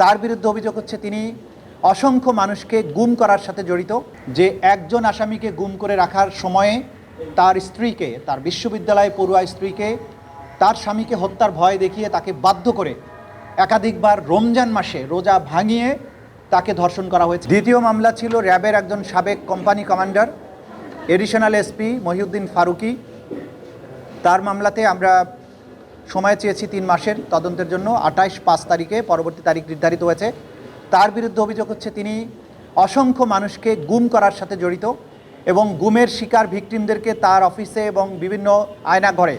তার বিরুদ্ধে অভিযোগ হচ্ছে তিনি অসংখ্য মানুষকে গুম করার সাথে জড়িত, যে একজন আসামিকে গুম করে রাখার সময়ে তার স্ত্রীকে, তার বিশ্ববিদ্যালয়ে পড়ুয়া স্ত্রীকে, তার স্বামীকে হত্যার ভয় দেখিয়ে তাকে বাধ্য করে একাধিকবার রমজান মাসে রোজা ভাঙিয়ে তাকে ধর্ষণ করা হয়েছে। দ্বিতীয় মামলা ছিল র্যাবের একজন সাবেক company commander, additional SP Mohiuddin Faruqui. তার মামলাতে আমরা সময় চেয়েছি তিন মাসের। তদন্তের জন্য আঠাইশ পাঁচ তারিখে পরবর্তী তারিখ নির্ধারিত হয়েছে। তার বিরুদ্ধে অভিযোগ হচ্ছে তিনি অসংখ্য মানুষকে গুম করার সাথে জড়িত এবং গুমের শিকার ভিকটিমদেরকে তার অফিসে এবং বিভিন্ন আয়নাঘরে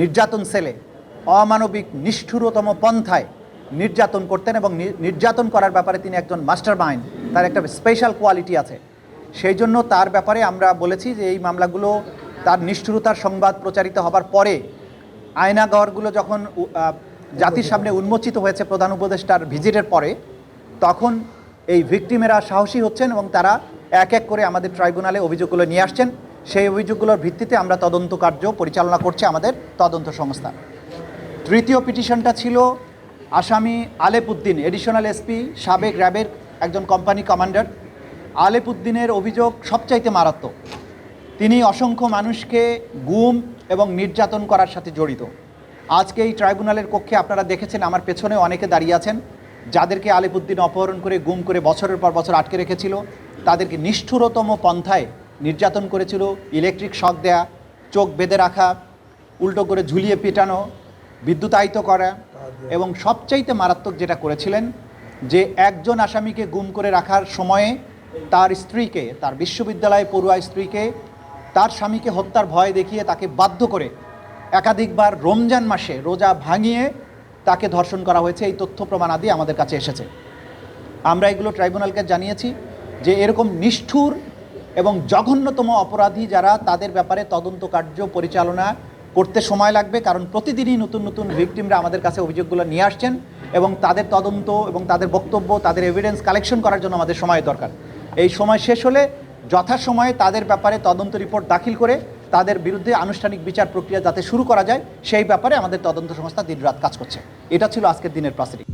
নির্যাতন সেলে, অমানবিক নিষ্ঠুরতম পন্থায় নির্যাতন করতেন এবং নির্যাতন করার ব্যাপারে তিনি একজন মাস্টার মাইন্ড তার একটা স্পেশাল কোয়ালিটি আছে। সেই জন্য তার ব্যাপারে আমরা বলেছি যে এই মামলাগুলো তার নিষ্ঠুরতার সংবাদ প্রচারিত হবার পরে আয়নাঘরগুলো যখন জাতির সামনে উন্মোচিত হয়েছে প্রধান উপদেষ্টার ভিজিটের পরে, তখন এই ভিকটিমেরা সাহসী হচ্ছেন এবং তারা এক এক করে আমাদের ট্রাইব্যুনালে অভিযোগগুলো নিয়ে আসছেন। সেই অভিযোগগুলোর ভিত্তিতে আমরা তদন্ত কার্য পরিচালনা করছে আমাদের তদন্ত সংস্থা। তৃতীয় পিটিশনটা ছিল আসামি আলেপুদ্দিন এডিশনাল এসপি সাবেক র্যাবের একজন কোম্পানি কমান্ডার আলেপুদ্দিনের অভিযোগ সবচাইতে মারাত্মক। তিনি অসংখ্য মানুষকে গুম এবং নির্যাতন করার সাথে জড়িত। আজকে এই ট্রাইব্যুনালের কক্ষে আপনারা দেখেছেন আমার পেছনে অনেকে দাঁড়িয়ে আছেন, যাদেরকে আলিপুদ্দিন অপহরণ করে, গুম করে বছরের পর বছর আটকে রেখেছিল। তাদেরকে নিষ্ঠুরতম পন্থায় নির্যাতন করেছিল, ইলেকট্রিক শক দেয়া, চোখ বেঁধে রাখা, উল্টো করে ঝুলিয়ে পেটানো, বিদ্যুতায়িত করা এবং সবচাইতে মারাত্মক যেটা করেছিলেন, যে একজন আসামিকে গুম করে রাখার সময়ে তার স্ত্রীকে, তার বিশ্ববিদ্যালয়ে পড়ুয়া স্ত্রীকে তার স্বামীকে হত্যার ভয় দেখিয়ে তাকে বাধ্য করে একাধিকবার রমজান মাসে রোজা ভাঙিয়ে তাকে ধর্ষণ করা হয়েছে। এই তথ্য প্রমাণাদি আমাদের কাছে এসেছে। আমরা এগুলো ট্রাইব্যুনালকে জানিয়েছি যে এরকম নিষ্ঠুর এবং জঘন্যতম অপরাধী যারা তাদের ব্যাপারে তদন্ত কার্য পরিচালনা করতে সময় লাগবে, কারণ প্রতিদিনই নতুন নতুন ভিকটিমরা আমাদের কাছে অভিযোগগুলো নিয়ে আসছেন এবং তাদের তদন্ত এবং তাদের বক্তব্য, তাদের এভিডেন্স কালেকশন করার জন্য আমাদের সময় দরকার। এই সময় শেষ হলে যথাসময়ে তাদের ব্যাপারে তদন্ত রিপোর্ট দাখিল করে তাদের বিরুদ্ধে আনুষ্ঠানিক বিচার প্রক্রিয়া যাতে শুরু করা যায়, সেই ব্যাপারে আমাদের তদন্ত সংস্থা দিনরাত কাজ করছে। এটা ছিল আজকের দিনের প্রসিডিং।